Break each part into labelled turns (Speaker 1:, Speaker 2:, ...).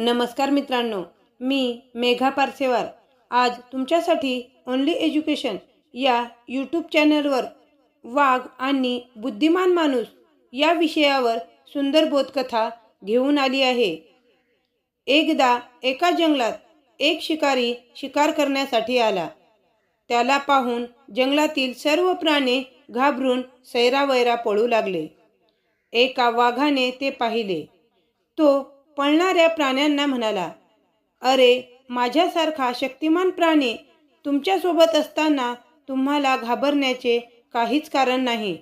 Speaker 1: नमस्कार मित्रांनो मी मेघा पारसेवार. आज तुमच्यासाठी ओनली एज्युकेशन या यूट्यूब चॅनलवर वाघ आणि बुद्धिमान माणूस या विषयावर सुंदर बोधकथा घेऊन आली आहे. एकदा एका जंगलात एक शिकारी शिकार करण्यासाठी आला. त्याला पाहून जंगलातील सर्व प्राणी घाबरून सैरावैरा पळू लागले. एका वाघाने ते पाहिले. तो पळणाऱ्या प्राण्यांना म्हणाला अरे माझ्यासारखा शक्तिमान प्राणी तुमच्यासोबत असताना तुम्हाला घाबरण्याचे काहीच कारण नाही.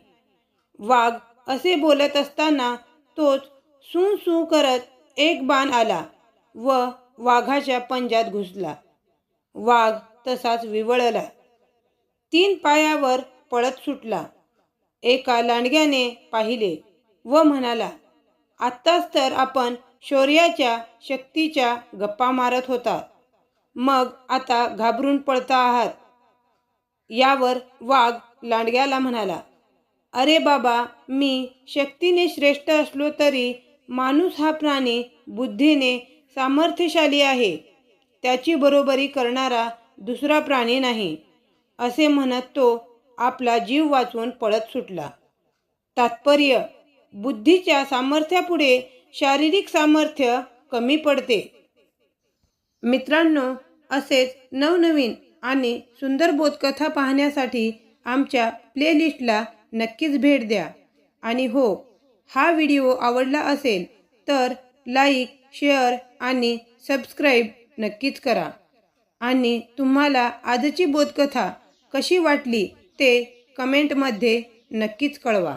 Speaker 1: वाघ असे बोलत असताना तोच सू सू करत एक बाण आला व वाघाच्या पंजात घुसला. वाघ तसाच विवळला. तीन पायावर पळत सुटला. एका लांडग्याने पाहिले व म्हणाला आत्ताच तर आपण शौर्याच्या शक्तीच्या गप्पा मारत होता. मग आता घाबरून पळता आहात. यावर वाघ लांडग्याला म्हणाला अरे बाबा मी शक्तीने श्रेष्ठ असलो तरी माणूस हा प्राणी बुद्धीने सामर्थ्यशाली आहे. त्याची बरोबरी करणारा दुसरा प्राणी नाही. असे म्हणत तो आपला जीव वाचवून पळत सुटला. तात्पर्य बुद्धीच्या सामर्थ्यापुढे शारीरिक सामर्थ्य कमी पडते. मित्रांनो असेच नवनवीन आणि सुंदर बोधकथा पाहण्यासाठी आमच्या प्लेलिस्टला नक्कीच भेट द्या. आणि हो हा व्हिडिओ आवडला असेल तर लाईक शेअर आणि सबस्क्राईब नक्कीच करा. आणि तुम्हाला आजची बोधकथा कशी वाटली ते कमेंटमध्ये नक्कीच कळवा.